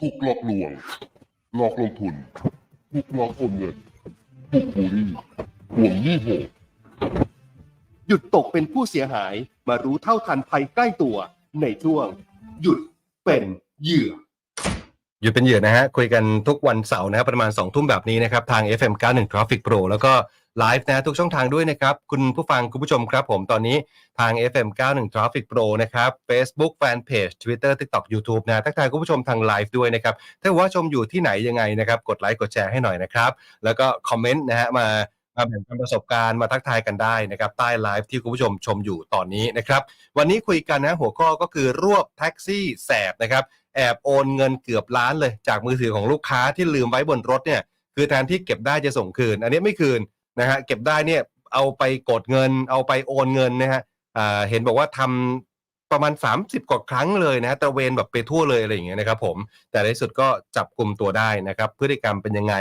ถูกหลอกลวง หลอกลงทุน ถูกหลอกโอนเงิน ถูกบูลลี่ห่วงหนี้โหดหยุดตกเป็นผู้เสียหายมารู้เท่าทันภัยใกล้ตัว ในช่วง หยุดเป็นเหยื่อ หยุดเป็นเหยื่อนะฮะ คุยกันทุกวันเสาร์นะครับ ประมาณ2ทุ่มแบบนี้นะครับ ทาง FM 91 Traffic Pro แล้วก็ ไลฟ์นะทุกช่องทางด้วยนะครับ คุณผู้ฟังคุณผู้ชมครับผมตอนนี้ทาง FM 91 Traffic Pro นะครับ Facebook Fanpage Twitter TikTok YouTube นะทักทายคุณผู้ชมทางไลฟ์ด้วยนะครับ ถ้าว่าชมอยู่ที่ไหนยังไงนะครับกดไลค์กดแชร์ให้หน่อยนะครับ แล้วก็คอมเมนต์นะฮะมามาแบ่งปันประสบการณ์มาทักทายกันได้นะครับ ใต้ไลฟ์ที่คุณผู้ชมชมอยู่ตอนนี้นะครับ วันนี้คุยกันนะหัวข้อก็คือรวบแท็กซี่แสบนะครับ แอบโอนเงินเกือบล้านเลย จากมือถือของลูกค้าที่ลืมไว้บนรถเนี่ยคือแทนที่เก็บได้จะส่งคืน อันนี้ไม่คืน นะฮะเก็บได้เนี่ยเอาไปกดเงิน เอาไปโอนเงินนะฮะอ่าเห็นบอกว่าทำประมาณ 30 กว่าครั้งเลยนะฮะตระเวนแบบไปทั่วเลยอะไรอย่างเงี้ยนะครับผมแต่ในที่สุดก็จับกลุ่มตัวได้นะครับ พฤติกรรมเป็นยังไง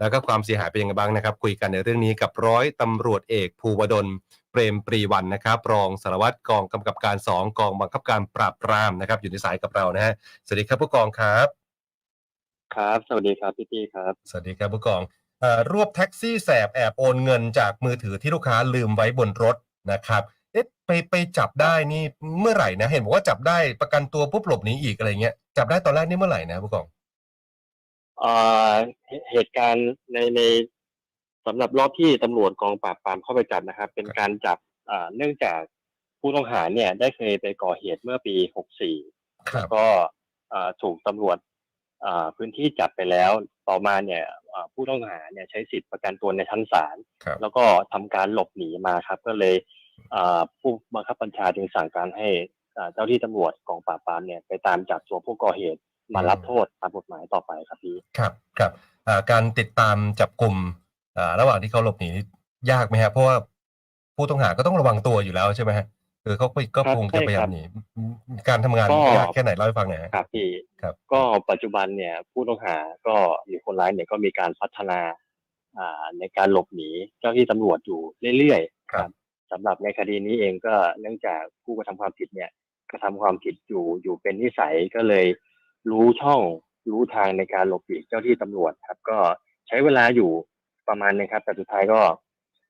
แล้วก็ความเสียหายเป็นยังไงบ้างนะครับ คุยกันในเรื่องนี้กับร้อยตำรวจเอกภูวดลเปรมปรีวันนะครับ รองสารวัตรกองกำกับการ 2 กองบังคับการปราบปรามนะครับ อยู่ในสายกับเรานะฮะสวัสดีครับผู้กองครับ ครับ สวัสดีครับพี่ตี้ครับ สวัสดีครับผู้กองเอ่อ รวบแท็กซี่แสบแอบโอนเงินจากมือถือที่ลูกค้าลืมไว้บนรถนะครับเอ๊ะไปไปจับได้นี่เมื่อไหร่นะ เห็นบอกว่าจับได้ประกันตัวปุ๊บหลบหนีอีกอะไรเงี้ยจับได้ตอนแรกนี่เมื่อไหร่นะผู้กองเอ่อเหเหตุการณ์ในในสำหรับรอบที่ตำรวจกองปราบปรามเข้าไปจับนะครับ เป็นการจับอ่าเนื่องจากผู้ต้องหาเนี่ย ได้เคยไปก่อเหตุเมื่อปี 64ครับก็อ่าถูกตำรวจอ่าพื้นที่จับไปแล้ว ต่อมาเนี่ยอ่าผู้ต้องหาเนี่ยใช้สิทธิประกันตัวในชั้นศาลครับแล้วก็ทำการหลบหนีมาครับ ก็เลยอ่าผู้บังคับบัญชาจึงสั่งการให้อ่าเจ้าที่ตำรวจกองปราบปรามเนี่ยไปตามจับตัวผู้ก่อเหตุมารับโทษตามกฎหมายต่อไปครับพี่ครับครับอ่าการติดตามจับกลุ่มอ่าระหว่างที่เขาหลบหนีนี่ยากไหมฮะเพราะว่าผู้ต้องหาก็ต้องระวังตัวอยู่แล้วใช่ไหมฮะ คือเขาก็ก็ครับคงจะพยายามหนีการทำงานก็ยากแค่ไหนเล่าให้ฟังหน่อยฮะครับพี่ครับ ก็ปัจจุบันเนี่ยผู้ต้องหาก็หรือคนร้ายเนี่ยก็มีการพัฒนาอ่าในการหลบหนีเจ้าที่ตำรวจอยู่เรื่อยๆครับสำหรับในคดีนี้เองก็เนื่องจากผู้กระทำความผิดเนี่ยกระทำความผิดอยู่อยู่เป็นนิสัยก็เลยรู้ช่องรู้ทางในการหลบหนีเจ้าที่ตำรวจครับ ก็ใช้เวลาอยู่ประมาณนึงครับ แต่สุดท้ายก็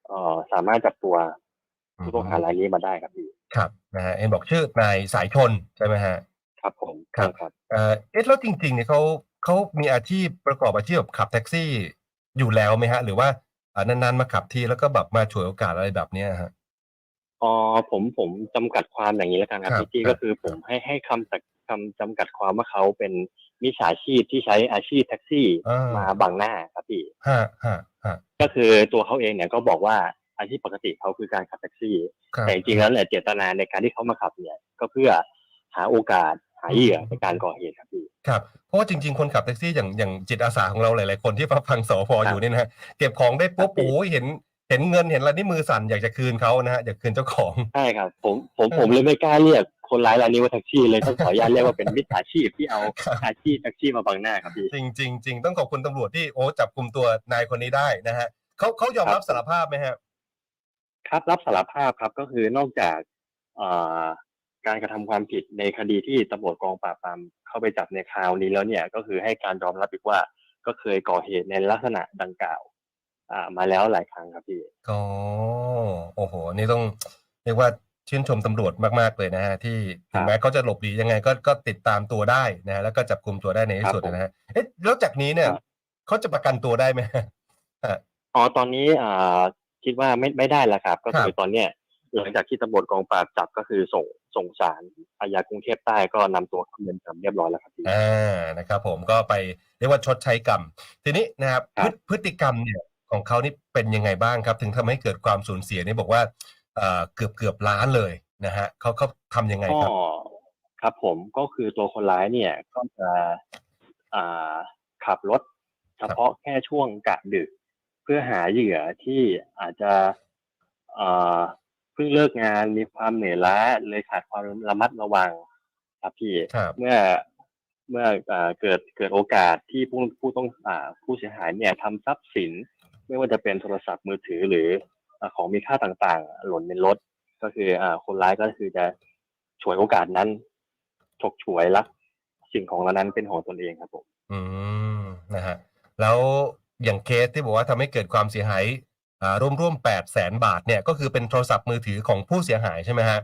เอ่อสามารถจับตัวผู้ต้องหารายนี้มาได้ครับพี่ ครับนะฮะเอ็นบอกชื่อนายสายชนใช่ไหมฮะ ครับผมครับใช่ครับเอ่อเอ๊ะแล้วจริงๆเนี่ยเขาเขามีอาชีพประกอบอาชีพแบบขับแท็กซี่อยู่แล้วไหมฮะ หรือว่าอ่านานๆมาขับทีแล้วก็แบบมาฉวยโอกาสอะไรแบบเนี้ยฮะ อ๋อผมผมจำกัดความอย่างนี้แล้วกันครับครับพี่จี้ครับก็คือผมให้ให้คำจัดคำจำกัดความว่าเขาเป็นมิจฉาชีพที่ใช้อาชีพแท็กซี่อ่ามมาบังหน้าครับพี่ ฮะฮะฮะก็คือตัวเขาเองเนี่ยก็บอกว่า อาชีพปกติเขาคือการขับแท็กซี่ครับแต่จริงๆแล้วเนี่ยเจตนาในการที่เขามาขับเนี่ย ก็เพื่อหาโอกาสหาเหยื่อในการก่อเหตุครับพี่ครับเพราะว่าจริง ๆ คนขับแท็กซี่อย่างอย่างจิตอาสาของเราหลาย ๆ คนที่ฟังสพครับอยู่เนี่ยนะฮะเก็บของได้ปุ๊บครับโอ้ยเห็นเห็นเงินเห็นอะไรนี่มือสั่นอยากจะคืนเขานะฮะอยากคืนเจ้าของใช่ครับผมผมผมเลยไม่กล้าเรียกคนร้ายรายนี้ว่าแท็กซี่เลยต้องขออนุญาตเรียกว่าเป็นมิจฉาชีพที่เอาครับอาชีพแท็กซี่มาบังหน้าครับพี่จริงจริงจริงต้องขอบคุณตำรวจที่โอ้จับกลุ่มตัวนายคนนี้ได้นะฮะเขาเขายอมรับครับสารภาพไหมฮะ ครับรับสารภาพครับก็คือนอกจากเอ่อการกระทำความผิดในคดีที่ตำรวจกองปราบปรามเข้าไปจับในคราวนี้แล้วเนี่ยก็คือให้การยอมรับอีกว่าก็เคยก่อเหตุในลักษณะดังกล่าว อ่ามาแล้วหลายครั้งครับพี่ก็โอ้โห นี่ต้องเรียกว่าชื่นชมตำรวจมากๆเลยนะฮะที่ถึงแม้เขาจะหลบหนียังไงก็ก็ติดตามตัวได้นะฮะแล้วก็จับกลุ่มตัวได้ในที่สุดนะฮะเอ๊ะแล้วจากนี้เนี่ยครับ เขาจะประกันตัวได้ไหมฮะ อ๋อตอนนี้อ่า คิดว่าไม่ไม่ได้แล้วครับ ก็คืคอรับตอนเนี้ยหลังจากที่ตำรวจกองปราบจับก็คือส่งส่งสารอาญากรุงเทพใต้ก็นำตัวเข้าเรือนจำเรียบร้อยแล้วครับพี่อ่านะครับ ผมก็ไปเรียกว่าชดใช้กรรม ทีนี้นะครับครัพฤบพฤติกรรมเนี่ยของเขานี่เป็นยังไงบ้างครับ ถึงทำให้เกิดความสูญเสียนี่บอกว่าเอ่อเกือบเกือบล้านเลยนะฮะเขาเขาทำยังไงก็ครับครับผมก็คือตัวคนร้ายเนี่ยก็จะอ่าขับรถเฉพาะแค่ช่วงกะดึกเพื่อหาเหยื่อที่อาจจะอ่าเพิ่งเลิกงานมีความเหนื่อยล้าเลยขาดความระมัดระวังครับพี่ครับเมื่อเมื่ออ่าเกิดเกิดโอกาสที่ผู้ผู้ต้องอ่าผู้เสียหายเนี่ยทำทรัพย์สิน ไม่ว่าจะเป็นโทรศัพท์มือถือหรืออ่าของมีค่าต่างๆ หล่นในรถก็คืออ่าคนร้ายก็คือจะฉวยโอกาสนั้นฉกฉวยลักสิ่งของเหล่านั้นเป็นของตนเองครับผม อืมนะฮะแล้ว อย่างเคสที่บอกว่าทำให้เกิดความเสียหายอ่าร่วมๆแปดแสนบาทเนี่ยก็คือเป็นโทรศัพท์มือถือของผู้เสียหายใช่ไหมฮะ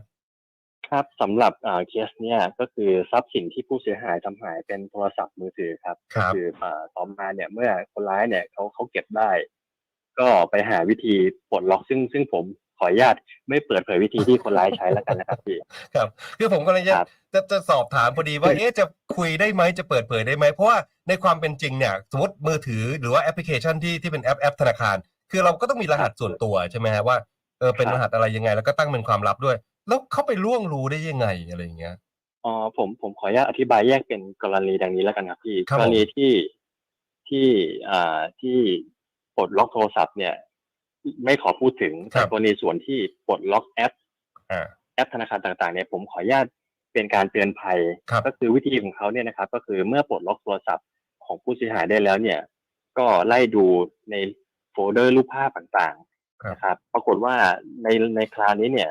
ครับสำหรับอ่าเคสเนี่ยก็คือทรัพย์สินที่ผู้เสียหายทำหายเป็นโทรศัพท์มือถือครับครับก็คืออ่าต่อมาเนี่ยเมื่อคนร้ายเนี่ยเขาเขาเก็บได้ ก็ไปหาวิธีปลดล็อกซึ่งซึ่งผม ขออนุญาตไม่เปิดเผยวิธีที่คนร้ายใช้แล้วกันนะครับพี่ครับคือผมก็เลยจะครับจะจะสอบถามพอดีว่าเอ๊ะจะคุยได้ไหมจะเปิดเผยได้ไหมเพราะว่าในความเป็นจริงเนี่ยสมมติมือถือหรือว่าแอปพลิเคชันที่ที่เป็นแอปแอปธนาคาร คือเราก็ต้องมีรหัสส่วนตัวใช่ไหมฮะว่าเออเป็นครับรหัสอะไรยังไง แล้วก็ตั้งเป็นความลับด้วย แล้วเข้าไปล่วงรู้ได้ยังไงอะไรอย่างเงี้ยอ๋อผมผมขออนุญาตอธิบายแยกเป็นกรณีดังนี้แล้วกันครับพี่ครับกรณีที่ที่อ่าที่ปลดล็อกโทรศัพท์เนี่ย ไม่ขอพูดถึงแต่กรณีส่วนที่ปลดล็อกแอปอ่าแอปธนาคารต่างๆเนี่ยผมขออนุญาตเป็นการเตือนภัยครับก็คือวิธีของเขาเนี่ยนะครับ ก็คือเมื่อปลดล็อกโทรศัพท์ของผู้เสียหายได้แล้วเนี่ย ก็ไล่ดูในโฟลเดอร์รูปภาพต่างครับๆนะครับ ปรากฏว่าในในคราวนี้เนี่ย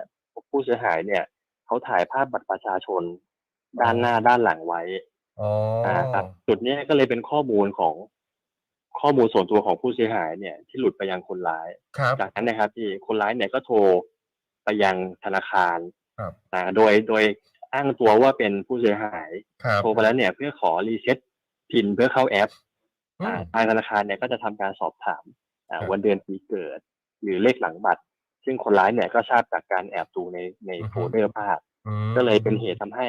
ผู้เสียหายเนี่ยเขาถ่ายภาพบัตรประชาชนด้านหน้าด้านหลังไว้อ๋ออ่าครับจุดเนี้ยก็เลยเป็นข้อมูลของ ข้อมูลส่วนตัวของผู้เสียหายเนี่ยที่หลุดไปยังคนร้าย ครับ จากนั้นนะครับที่คนร้ายเนี่ยก็โทรไปยังธนาคารครับ อ่าโดยโดยอ้างตัวว่าเป็นผู้เสียหาย ครับโทรไปแล้วเนี่ยเพื่อขอรีเซ็ตพินเพื่อเข้าแอปอือ่าม ทางธนาคารเนี่ยก็จะทำการสอบถามอ่าครับ วันเดือนปีเกิด หรือเลขหลังบัตร ซึ่งคนร้ายเนี่ยก็ทราบจากการแอบดูในในอือฮึโฟลเดอร์ภาพ อืมก็เลยเป็นเหตุทำให้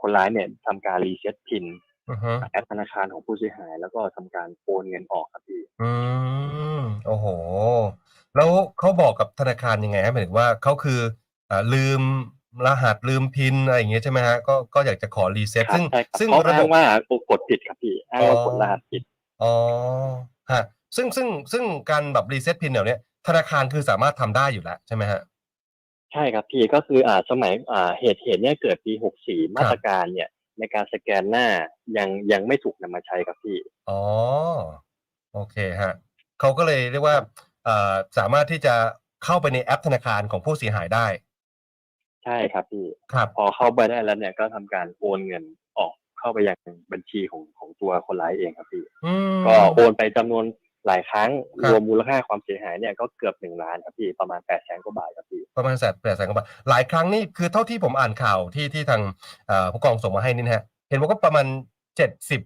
คนร้ายเนี่ยทำการรีเซ็ตพิน อือฮึแอปธนาคารของผู้เสียหาย แล้วก็ทำการโอนเงินออกครับพี่ อืมโอ้โห แล้วเขาบอกกับธนาคารยังไงฮะหมายถึงว่าเขาคืออ่าลืมรหัสลืมพินอะไรอย่างเงี้ยใช่ไหมฮะก็ก็อยากจะขอรีเซ็ตครับซึ่ง ใช่ครับซึ่งเขาระอ้าบงบว่ากดผิดครับพี่อ้างว่าอ๋อ กดรหัสผิด อ๋อฮะซึ่งซึ่งซึ่งการแบบรีเซ็ตพินเดี๋ยวนี้ธนาคารคือสามารถทำได้อยู่แล้วใช่ไหมฮะ ใช่ครับพี่ก็คืออ่าสมัยอ่าเหตุเหตุเนี่ยเกิดปี 64 มาตรการเนี่ย ในการสแกนหน้ายังยังไม่ถูกนำมาใช้ครับพี่ อ๋อ โอเคฮะเขาก็เลยเรียกว่าเอ่อสามารถที่จะเข้าไปในแอปธนาคารของผู้เสียหายได้ ใช่ครับพี่ครับพอเข้าไปได้แล้วเนี่ยก็ทำการโอนเงินออกเข้าไปยังบัญชีของของตัวคนร้ายเองครับพี่อืมก็โอนไปจำนวน หลายครั้งครับรวมมูลค่าความเสียหายเนี่ยก็เกือบหนึ่งล้านครับพี่ประมาณแปดแสนกว่าบาทครับพี่ประมาณแสนแปดแสนกว่าบาทหลายครั้งนี่คือเท่าที่ผมอ่านข่าวที่ที่ทางเอ่อผู้กองส่งมาให้นี่นะฮะเห็นบอกว่าประมาณเจ็ดสิบ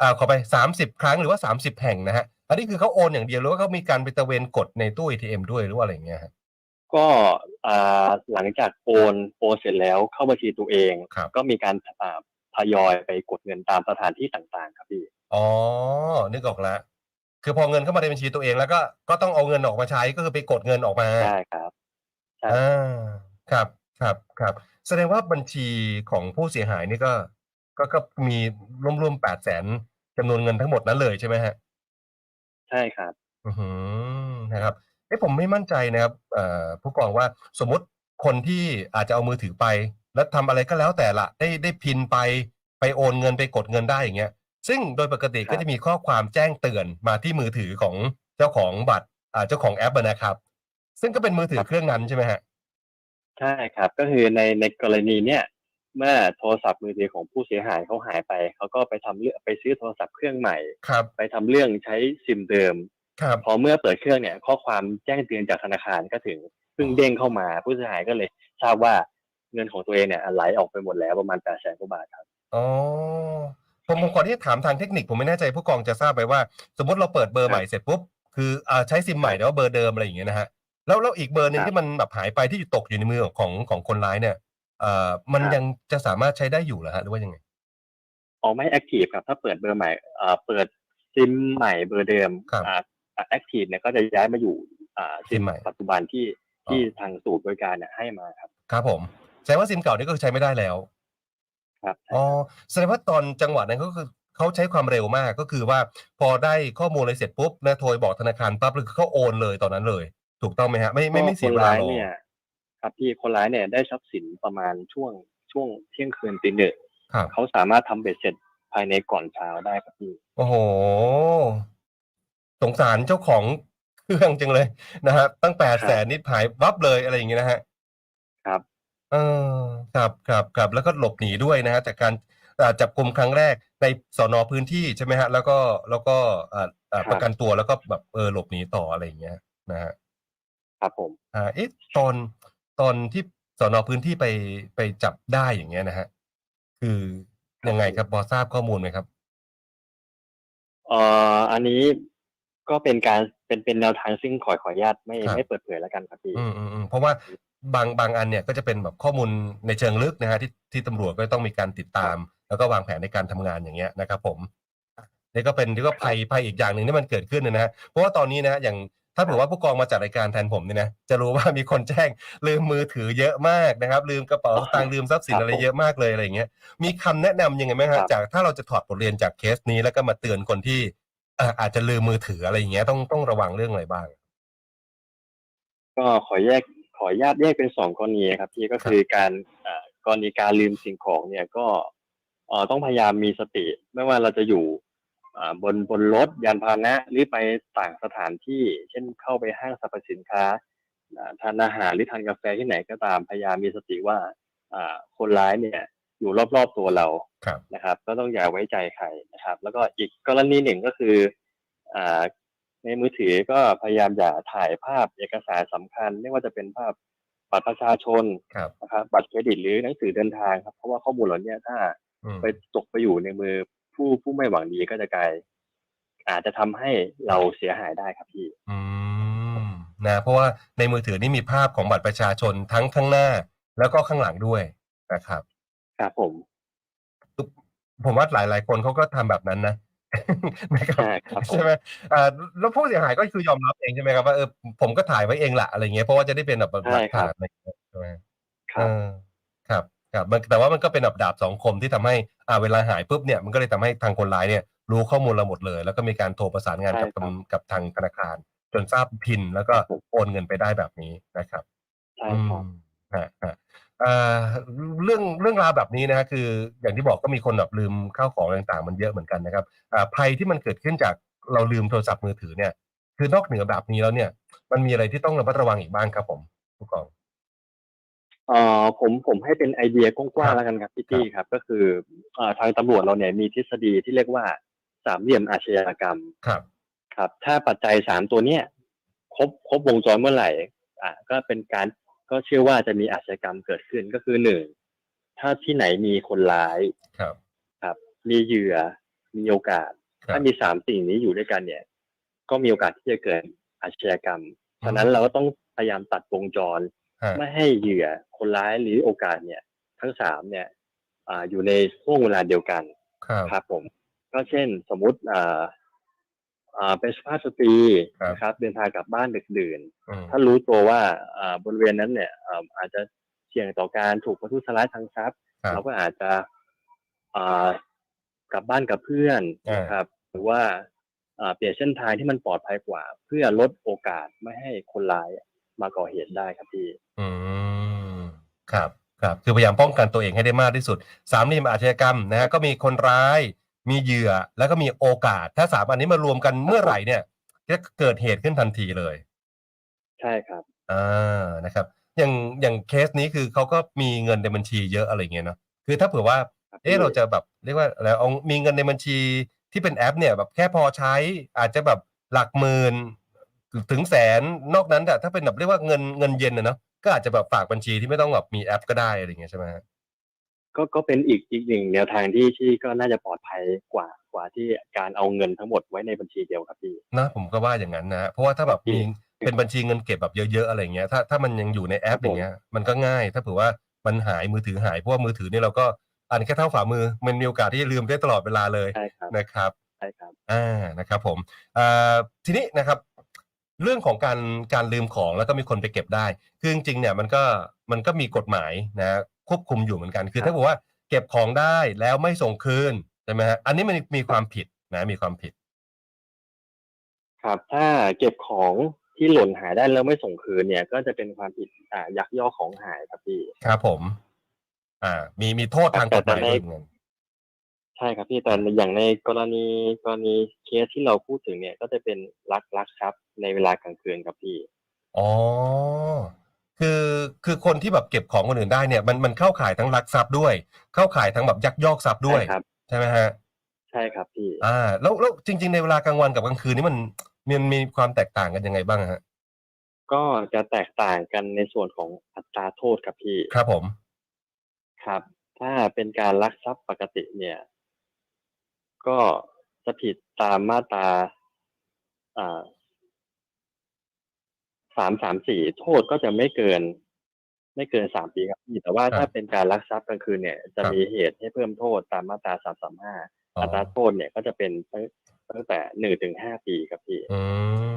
อ่าขอไปสามสิบครั้งหรือว่าสามสิบแห่งนะฮะอันนี้คือเขาโอนอย่างเดียวหรือว่าเขามีการไปตระเวนกดในตู้ ATM ด้วยหรือว่าอะไรอย่างเงี้ยฮะก็อ่าหลังจากโอนโอนเสร็จแล้วเข้าบัญชีตัวเองครับก็มีการอ่าทยอยไปกดเงินตามสถานที่ต่างๆ ครับพี่ อ๋อ นึกออกแล้ว คือพอเงินเข้ามาในบัญชีตัวเองแล้วก็ก็ต้องเอาเงินออกมาใช้ก็คือไปกดเงินออกมาใช่ครับใช่อ่าครับครับครับ แสดงว่าบัญชีของผู้เสียหายนี่ก็ก็ก็มีร่วมๆแปดแสนจำนวนเงินทั้งหมดนั้นเลยใช่ไหมฮะใช่ครับ อือหือนะครับเอ้ผมไม่มั่นใจนะครับเอ่อผู้กองว่าสมมติคนที่อาจจะเอามือถือไป แล้วทำอะไรก็แล้วแต่ละได้ได้พินไปไปโอนเงินไปกดเงินได้อย่างเงี้ย ซึ่งโดยปกติครับก็จะมีข้อความแจ้งเตือนมาที่มือถือของเจ้าของบัตรอ่าเจ้าของแอปอะนะครับ ซึ่งก็เป็นมือถือเครื่องนั้นใช่ไหมฮะใช่ครับ ก็คือในในกรณีเนี่ยเมื่อโทรศัพท์มือถือของผู้เสียหายเขาหายไปเขาก็ไปทำเรื่องไปซื้อโทรศัพท์เครื่องใหม่ครับไปทำเรื่องใช้ซิมเดิมครับพอเมื่อเปิดเครื่องเนี่ย ข้อความแจ้งเตือนจากธนาคารก็ถึงเพิ่งเด้งเข้ามาผู้เสียหายก็เลยทราบว่าเงินของตัวเองเนี่ยไหลออกไปหมดแล้วประมาณแปดแสนกว่าบาทครับอ๋อ ผมผมขอที่จะถามทางเทคนิคผมไม่แน่ใจผู้กองจะทราบไปว่า สมมติเราเปิดเบอร์ใหม่เสร็จปุ๊บคืออ่าใช้ซิมใหม่แต่ว่าเบอร์เดิมอะไรอย่างเงี้ยนะฮะแล้วแล้วอีกเบอร์หนึ่งครับที่มันแบบหายไปที่ตกอยู่ในมือของของคนร้ายเนี่ยเอ่อมันครับยังจะสามารถใช้ได้อยู่เหรอฮะหรือว่ายังไงออกไม่แอคทีฟครับ ถ้าเปิดเบอร์ใหม่เอ่อเปิดซิมใหม่เบอร์เดิมครับอ่าแอคทีฟเนี่ยก็จะย้ายมาอยู่อ่าซิซิมมใหม่ปัจจุบันที่ที่อ๋อทางสูตรบริการเนี่ยให้มาครับ ครับผมแสดงว่าซิมเก่านี่ก็คือใช้ไม่ได้แล้ว ครับใช่อ๋อครับแสดงว่าตอนจังหวะนั้นก็คือเขาใช้ความเร็วมากก็คือว่าพอได้ข้อมูลอะไรเสร็จปุ๊บนะโทรบอกธนาคารปั๊บเลยคือเขาโอนเลยตอนนั้นเลย ถูกต้องไหมฮะไม่ไม่ไม่เสียคนเวลาร้ายรอเนี่ย ครับพี่คนร้ายเนี่ยได้ทรัพย์สินประมาณช่วงช่วงเที่ยงคืนตีหนึ่งครับเขาสามารถทำเบ็ดเสร็จภายในก่อนเช้าได้ครับพี่ โอ้โห สงสารเจ้าของเครื่องจังเลยนะฮะตั้งแปดแสนนิดหายวับเลยอะไรอย่างเงี้ยนะฮะ ครับ เออ ครับครับครับแล้วก็หลบหนีด้วยนะฮะจากการอ่าจับกลุ่มครั้งแรกในสอนอพื้นที่ใช่ไหมฮะ แล้วก็แล้วก็อ่าอ่าครับประกันตัวแล้วก็แบบเออหลบหนีต่ออะไรอย่างเงี้ยนะฮะครับผม อ่าเอ๊ะตอนตอนที่สอนอพื้นที่ไปไปจับได้อย่างเงี้ยนะฮะคือยังไงครับพอทราบข้อมูลไหมครับ เอ่ออันนี้ก็เป็นการเป็นเป็นแนวทางซึ่งขอขออนุญาตไม่ครับ ไม่เปิดเผยแล้วกันครับพี่อืมอืมอืมเพราะว่า บางบางอันเนี่ยก็จะเป็นแบบข้อมูลในเชิงลึกนะฮะที่ที่ตำรวจก็ต้องมีการติดตาม แล้วก็วางแผนในการทำงานอย่างเงี้ยนะครับผมอะนี่ก็เป็นที่ก็ภัยภัยอีกอย่างหนึ่งที่มันเกิดขึ้นนะฮะเพราะว่าตอนนี้นะฮะอย่างถ้าเผื่อว่าผู้กองมาจัดรายการแทนผมเนี่ยนะจะรู้ว่ามีคนแจ้งลืมมือถือเยอะมากนะครับ ลืมกระเป๋าสตางค์ลืมทรัพย์สินครับอะไรผมเยอะมากเลยอะไรอย่างเงี้ยมีคำแนะนำยังไงไหมครัฮะบจากถ้าเราจะถอดบทเรียนจากเคสนี้แล้วก็มาเตือนคนที่เอ่ออาจจะลืมมือถืออะไรอย่างเงี้ยต้องต้องระวังเรื่องอะไรบ้าง ก็ขอแยก ขออนุญาตแยกเป็นสองกรณีครับพี่ก็คือการเอ่อกรณีการลืมสิ่งของเนี่ยก็เอ่อต้องพยายามมีสติ ไม่ว่าเราจะอยู่อ่าบนบนรถยานพาหนะหรือไปต่างสถานที่ เช่นเข้าไปห้างสรรพสินค้าอ่าทานอาหารหรือทานกาแฟที่ไหนก็ตามพยายามมีสติว่าอ่าคนร้ายเนี่ย อยู่รอบๆตัวเราครับนะครับ ก็ต้องอย่าไว้ใจใครนะครับ แล้วก็อีกกรณีหนึ่งก็คืออ่า ในมือถือก็พยายามอย่าถ่ายภาพเอกสารสำคัญ ไม่ว่าจะเป็นภาพบัตรประชาชนครับนะครับบัตรเครดิตหรือหนังสือเดินทางครับเพราะว่าข้อมูลเหล่านี้ถ้าอืมไปตกไปอยู่ในมือผู้ผู้ไม่หวังดีก็จะกลายอาจจะทำให้เราเสียหายได้ครับพี่ อืมนะเพราะว่าในมือถือนี่มีภาพของบัตรประชาชนทั้งข้างหน้า แล้วก็ข้างหลังด้วยนะครับครับผม ผมว่าหลายหลายๆคนเขาก็ทำแบบนั้นนะ นะครับใช่ครับผมใช่ไหมอ่าแล้วผู้เสียหายก็คือยอมรับเองใช่ไหมครับว่าเออผมก็ถ่ายไว้เองแหละอะไรเงี้ยเพราะว่าจะได้เป็นแบบหลักใช่ครับฐานอะไรเงี้ยใช่ไหมครัเอบอครับครับมันแต่ว่ามันก็เป็นแบบดาบสองคมที่ทำให้อ่าเวลาหายปุ๊บเนี่ยมันก็เลยทำให้ทางคนร้ายเนี่ยรู้ข้อมูลเราหมดเลย แล้วก็มีการโทรประสานงานกับใช่ครับตำกับทางธนาคาร จนทราบพินแล้วก็ครับผมโอนเงินไปได้แบบนี้นะครับใช่ครับอืมฮะฮะ เอ่อเรื่องเรื่องราวแบบนี้นะฮะคืออย่างที่บอกก็มีคนแบบลืมข้าวของต่างๆ มันเยอะเหมือนกันนะครับอ่าภัยที่มันเกิดขึ้นจากเราลืมโทรศัพท์มือถือเนี่ย คือนอกเหนือแบบนี้แล้วเนี่ย มันมีอะไรที่ต้องระมัดระวังอีกบ้างครับผมผู้กอง เอ่อผมผมให้เป็นไอเดียกครัว้างบๆแล้วกันครับพี่ตี้ครับ ก็คือเอ่อทางตำรวจเราเนี่ยมีทฤษฎีที่เรียกว่าสามเหลี่ยมอาชญากรรม ครับ ครับ ถ้าปัจจัยสามตัวเนี้ยครบครบวงจรเมื่อไหร่ อ่าก็เป็นการ ก็เชื่อว่าจะมีอาชญากรรมเกิดขึ้นก็คือหนึ่งถ้าที่ไหนมีคนร้ายครับ ครับ มีเหยื่อมีโอกาสครับถ้ามีสามสิ่งนี้อยู่ด้วยกันเนี่ย ก็มีโอกาสที่จะเกิดอาชญากรรมฉะนั้นเราก็ต้องพยายามตัดวงจรฮะไม่ให้เหยื่อคนร้ายหรือโอกาสเนี่ย ทั้งสามเนี่ยอ่าอยู่ในช่วงเวลาเดียวกันครับครับผม ก็เช่นสมมุติอ่าอ่า เป็นสุภาพสตรีครับนะครับเดินทางกลับบ้านดึกดื่นอืมถ้ารู้ตัวว่าอ่าบริเวณนั้นเนี่ยอ่าอาจจะเสี่ยงต่อการถูกประทุษร้ายทางทรัพย์ครับเราก็อาจจะอ่ากลับบ้านกับเพื่อนอ่านนะครับ หรือว่าอ่าเปลี่ยนเส้นทางที่มันปลอดภัยกว่า เพื่อลดโอกาสไม่ให้คนร้ายมาก่อเหตุได้ครับพี่ อืมครับครับคือพยายามป้องกันตัวเองให้ได้มากที่สุดสามเหลี่ยมอาชญากรรมนะฮะก็มีคนร้าย มีเหยื่อแล้วก็มีโอกาส ถ้าสามอันนี้มารวมกันเมื่อไหร่เนี่ยจะเกิดเหตุขึ้นทันทีเลย ใช่ครับอ่านะครับ อย่างอย่างเคสนี้คือเขาก็มีเงินในบัญชีเยอะอะไรเงี้ยเนาะคือถ้าเผื่อว่าครับเออเราจะแบบเรียกว่าอะไรเอามีเงินในบัญชีที่เป็นแอป เนี่ยแบบแค่พอใช้อาจจะแบบหลักหมื่นถึงแสนนอกนั้นแต่ถ้าเป็นแบบเรียกว่าเงินเงินเย็นนะเนาะก็อาจจะแบบฝากบัญชีที่ไม่ต้องแบบมีแอปก็ได้อะไรเงี้ยใช่ไหมฮะ ก็ก็เป็นอีกอีกหนึ่งแนวทางที่ที่ก็น่าจะปลอดภัยกว่ากว่าที่การเอาเงินทั้งหมดไว้ในบัญชีเดียวครับพี่นะผมก็ว่าอย่างนั้นนะเพราะว่าถ้าแบบมีเป็นบัญชีเงินเก็บแบบเยอะๆอะไรเงี้ยถ้าถ้ามันยังอยู่ในแอปครับผมอย่างเงี้ยมันก็ง่าย ถ้าเผื่อว่ามันหายมือถือหายเพราะว่ามือถือนี่เราก็อันแค่เท่าฝ่ามือมันมีโอกาสที่จะลืมได้ตลอดเวลาเลยใช่ครับนะครับใช่ครับอ่านะครับผมอ่าทีนี้นะครับ เรื่องของการการลืมของแล้วก็มีคนไปเก็บได้ คือจริงๆเนี่ยมันก็มันก็มีกฎหมายนะ ควบคุมอยู่เหมือนกัน คือครับถ้าบอกว่าเก็บของได้แล้วไม่ส่งคืนใช่ไหมฮะอันนี้มันมีความผิดนะมีความผิด ครับ ถ้าเก็บของที่หล่นหายได้แล้วไม่ส่งคืนเนี่ย ก็จะเป็นความผิดอ่ายักยอกของหายครับพี่ครับผม อ่า มีมีโทษทางกฎหมายด้วยเหมือนกันใช่ครับพี่แต่อย่างในกรณีกรณีเคสที่เราพูดถึงเนี่ย ก็จะเป็นลักลักทรัพย์ในเวลากลางคืนครับพี่อ๋อ คือคือคนที่แบบเก็บของคนอื่นได้เนี่ยมันมันเข้าข่ายทั้งลักทรัพย์ด้วย เข้าข่ายทั้งแบบยักยอกทรัพย์ด้วย ใช่ครับ ใช่ไหมฮะใช่ครับพี่ อ่าแล้วแล้วจริง ๆ ในเวลากลางวันกับกลางคืนนี่มันมันมีความแตกต่างกันยังไงบ้างฮะก็จะแตกต่างกันในส่วนของอัตราโทษครับพี่ครับผม ครับ ถ้าเป็นการลักทรัพย์ปกติเนี่ย ก็จะผิดตามมาตราอ่า สามสามสี่โทษก็จะไม่เกิน ไม่เกินสามปีครับพี่แต่ว่าครับถ้าเป็นการลักทรัพย์กลางคืนเนี่ย จะครับมีเหตุให้เพิ่มโทษตามมาตราสามสามห้าอ๋ออัตราโทษเนี่ยก็จะเป็นตั้งตั้งแต่หนึ่งถึงห้าปีครับพี่อื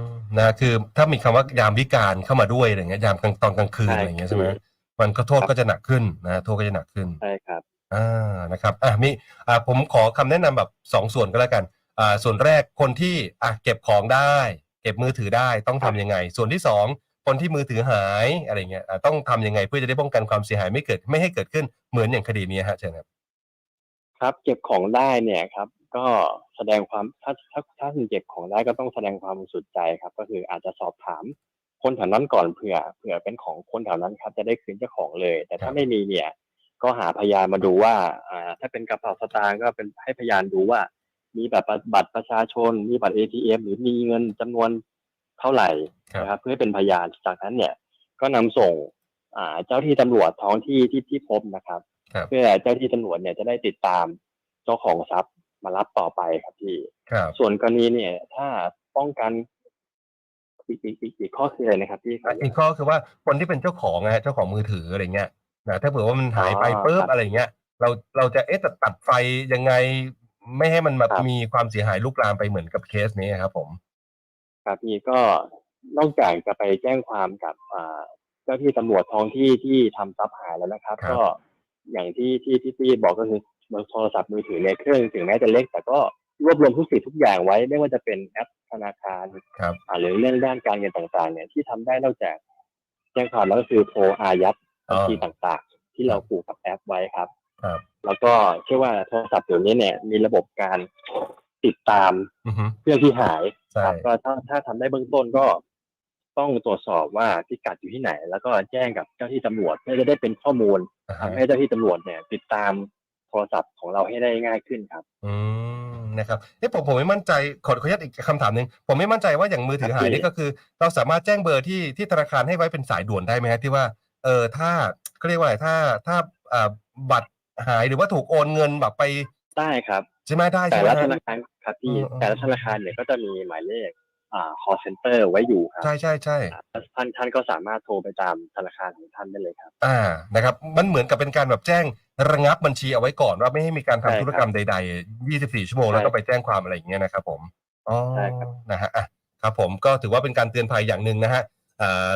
มนะคือถ้ามีคำว่ายามวิการเข้ามาด้วยอะไรเงี้ยยามกลางตอนกลางคืนใช่อะไรเงี้ยใช่ไหมครับมันก็โทษครับก็จะหนักขึ้นนะโทษก็จะหนักขึ้นใช่ครับอ่านะครับอะมีอ่าผมขอคำแนะนำแบบสองส่วนก็แล้วกันอ่าส่วนแรกคนที่อะเก็บของได้ เก็บมือถือได้ต้องทำยังไง ส่วนที่สองคนที่มือถือหายอะไรเงี้ยอะต้องทำยังไงเพื่อจะได้ป้องกันความเสียหายไม่เกิดไม่ให้เกิดขึ้นเหมือนอย่างคดีนี้ฮะเชิญครับครับเก็บของได้เนี่ยครับ ก็แสดงความถ้าถ้าถ้าคุณเก็บของได้ก็ต้องแสดงความบริสุทธิ์ใจครับ ก็คืออาจจะสอบถามคนแถวนั้นก่อนเผื่อเผื่อเป็นของคนแถวนั้นครับ จะได้คืนเจ้าของเลย แต่ครัถ้าบไม่มีเนี่ย ก็หาพยานมาดูว่าอ่าถ้าเป็นกระเป๋าสตางค์ก็เป็นให้พยานดูว่า มีบัตรประบัตรประชาชน มีบัตร ATM หรือมีเงินจำนวนเท่าไหร่ครับนะครับ เพื่อให้เป็นพยานจากนั้นเนี่ย ก็นำส่งอ่าเจ้าที่ตำรวจท้องที่ที่ที่พบนะครับครับเพื่อเจ้าที่ตำรวจเนี่ยจะได้ติดตามเจ้าของทรัพย์มารับต่อไปครับพี่ครับส่วนกรณีเนี่ย ถ้าป้องกันอีกอีกอีกอีกข้อคืออะไรนะครับพี่ครับอีกข้อคือว่าคนที่เป็นเจ้าของนะฮะเจ้าของมือถืออะไรเงี้ยนะถ้าเผื่อว่ามันหายไปอ๋อปุ๊บครับอะไรเงี้ย เราเราจะเอ๊ะจะตัดไฟยังไง ไม่ให้มันแบบครับ มีความเสียหายลุกลามไปเหมือนกับเคสนี้ครับผม ครับพี่ก็นอกจากจะไปแจ้งความกับอ่าเจ้าที่ตำรวจท้องที่ที่ทำทรัพย์หายแล้วนะครับ ครับ ก็อย่างที่ที่ที่พี่บอกก็คือโทรศัพท์มือถือในเครื่องถึงแม้จะเล็ก แต่ก็รวบรวมทุกสิ่งทุกอย่างไว้ ไม่ว่าจะเป็นแอปธนาคารครับ อ่าหรือเรื่องด้านการเงินต่างๆ เนี่ยที่ทำได้นอกจากแจ้งความแล้วก็คือโทรอายัดบัญชีต่างๆ ที่เราผูกกับแอปไว้ครับ ครับ แล้วก็เชื่อว่าโทรศัพท์เดี๋ยวนี้เนี่ยมีระบบการติดตามอือฮึเครื่องที่หายใช่ครับก็ถ้าถ้าทำได้เบื้องต้นก็ต้องตรวจสอบว่าพิกัดอยู่ที่ไหน แล้วก็แจ้งกับเจ้าที่ตำรวจเพื่อจะได้เป็นข้อมูลอ่าทำฮะให้เจ้าที่ตำรวจเนี่ย ติดตามโทรศัพท์ของเราให้ได้ง่ายขึ้นครับ อืมนะครับเอ้ผมผมไม่มั่นใจขอขออนุญาตอีกคำถามหนึ่งผมไม่มั่นใจว่าอย่างมือถือหายครับพี่นี่ก็คือ เราสามารถแจ้งเบอร์ที่ที่ธนาคารให้ไว้เป็นสายด่วนได้ไหมฮะที่ว่า เออถ้าเขาเรียกว่าอะไรถ้าถ้าอ่าบัตร หายหรือว่าถูกโอนเงินแบบไปได้ครับ ใช่ไหมได้แต่ใช่ไหมละฮะธนาคารครับพี่อืมอืม แต่ละธนาคารเนี่ยก็จะมีหมายเลขอ่า call center ไว้อยู่ครับใช่ใช่ใช่ ท่านท่านก็สามารถโทรไปตามธนาคารของท่านได้เลยครับ อ่า นะครับ มันเหมือนกับเป็นการแบบแจ้งระงับบัญชีเอาไว้ก่อนว่าไม่ให้มีการทำใช่ครับธุรกรรมใดๆ 24 ชั่วโมงใช่แล้วก็ไปแจ้งความอะไรอย่างเงี้ยนะครับผม อ๋อ ใช่ครับ นะฮะ อะ ครับผม ก็ถือว่าเป็นการเตือนภัยอย่างหนึ่งนะฮะอ่า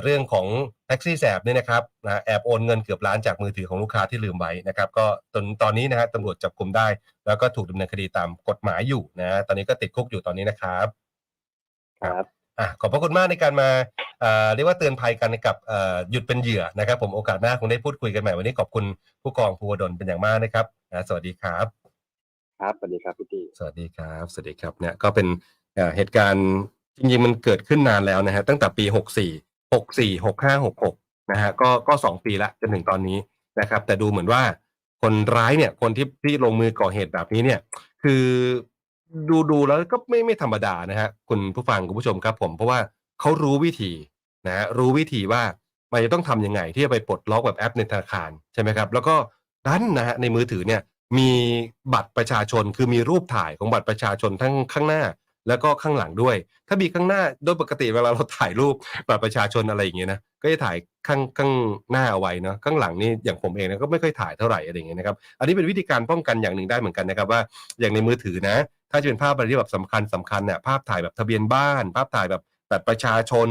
เรื่องของแท็กซี่แสบเนี่ยนะครับนะแอบโอนเงินเกือบล้านจากมือถือของลูกค้าที่ลืมไว้นะครับก็ตอนตอนนี้นะฮะตำรวจจับกลุ่มได้ แล้วก็ถูกดำเนินคดีตามกฎหมายอยู่นะฮะตอนนี้ก็ติดคุกอยู่ตอนนี้นะครับครับอะขอบพระคุณมากในการมาเอ่อเรียกว่าเตือนภัยกันกับเอ่อหยุดเป็นเหยื่อนะครับ ผมโอกาสหน้าคงได้พูดคุยกันใหม่วันนี้ขอบคุณผู้กองภูวดลเป็นอย่างมากนะครับนะสวัสดีครับ ครับสวัสดีครับพี่ตีสวัสดีครับสวัสดีครับเนี่ยก็เป็นเอ่อเหตุการณ์จริงๆมันเกิดขึ้นนานแล้วนะฮะตั้งแต่ปี 64 64 65 66นะฮะก็ก็สองปีละจนถึงตอนนี้นะครับ แต่ดูเหมือนว่าคนร้ายเนี่ย คนที่ที่ลงมือก่อเหตุแบบนี้เนี่ย คือดูดูแล้วก็ไม่ไม่ธรรมดานะฮะคุณผู้ฟังคุณผู้ชมครับ ผมเพราะว่าเขารู้วิธีนะฮะรู้วิธีว่ามันจะต้องทำยังไงที่จะไปปลดล็อกแบบแอปในธนาคารใช่ไหมครับ แล้วก็ดันนะฮะในมือถือเนี่ยมีบัตรประชาชนคือมีรูปถ่ายของบัตรประชาชนทั้งข้างหน้า แล้วก็ข้างหลังด้วย ถ้ามีข้างหน้าโดยปกติเวลาเราถ่ายรูปบัตรประชาชนอะไรอย่างเงี้ยนะก็จะถ่ายข้างข้างหน้าเอาไว้เนาะข้างหลังนี่อย่างผมเองนะก็ไม่ค่อยถ่ายเท่าไหร่อะไรอย่างเงี้ยนะครับอันนี้เป็นวิธีการป้องกันอย่างหนึ่งได้เหมือนกันนะครับว่าอย่างในมือถือนะ ถ้าจะเป็นภาพอะไรที่แบบสำคัญสำคัญเนี่ยภาพถ่ายแบบทะเบียนบ้าน ภาพถ่ายแบบบัตรประชาชน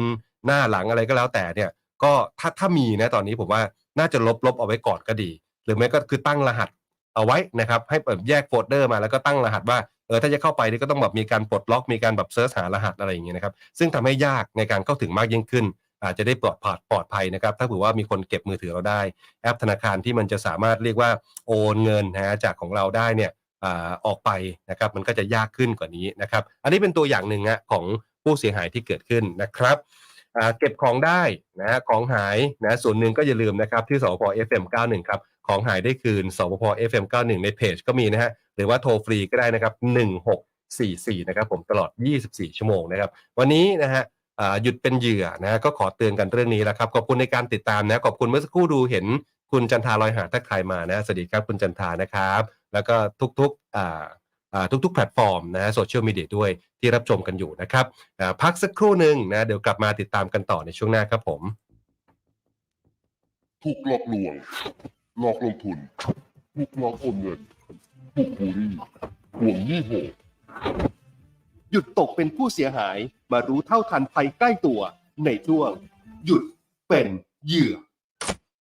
หน้าหลังอะไรก็แล้วแต่เนี่ยก็ถ้าถ้ามีนะตอนนี้ผมว่าน่าจะลบลบเอาไว้ก่อนก็ดี หรือไม่ก็คือตั้งรหัสเอาไว้นะครับให้แบบแยกโฟลเดอร์มาแล้วก็ตั้งรหัสว่า เออถ้าจะเข้าไปนี่ก็ต้องแบบมีการปลดล็อกมีการแบบเซิร์ชหารหัสอะไรอย่างเงี้ยนะครับซึ่งทำให้ยากในการเข้าถึงมากยิ่งขึ้น อาจจะได้ปลอดภัยปลอดภัยนะครับถ้าเผื่อว่ามีคนเก็บมือถือเราได้ แอปธนาคารที่มันจะสามารถเรียกว่าโอนเงินนะฮะจากของเราได้เนี่ยอาออกไปนะครับมันก็จะยากขึ้นกว่านี้นะครับอันนี้เป็นตัวอย่างหนึ่งฮะของผู้เสียหายที่เกิดขึ้นนะครับเก็บของได้นะฮะของหายนะส่วนหนึ่งก็อย่าลืมนะครับที่สพ FM 91 ครับของหายได้คืนสพ FM 91 ในเพจก็มีนะฮะ หรือว่าโทรฟรีก็ได้นะครับ 1644 นะครับผมตลอด 24 ชั่วโมงนะครับ วันนี้นะฮะหยุดเป็นเหยื่อนะฮะก็ขอเตือนกันเรื่องนี้แล้วครับ ขอบคุณในการติดตามนะ ขอบคุณเมื่อสักครู่ดูเห็นคุณจันทาลอยหาทักทายมานะ สวัสดีครับคุณจันทานะครับ แล้วก็ทุกๆอ่าทุกๆ แพลตฟอร์มนะฮะโซเชียลมีเดียด้วยที่รับชมกันอยู่นะครับพักสักครู่หนึ่งนะเดี๋ยวกลับมาติดตามกันต่อในช่วงหน้าครับผมถูกหลอกลวงหลอกลงทุนถูกหลอกโอนเงิน ผู้บูลลี่ห่วงยี่โหหยุดตกเป็นผู้เสียหายมารู้เท่าทันภัยใกล้ตัวในช่วง หยุดเป็นเหยื่อ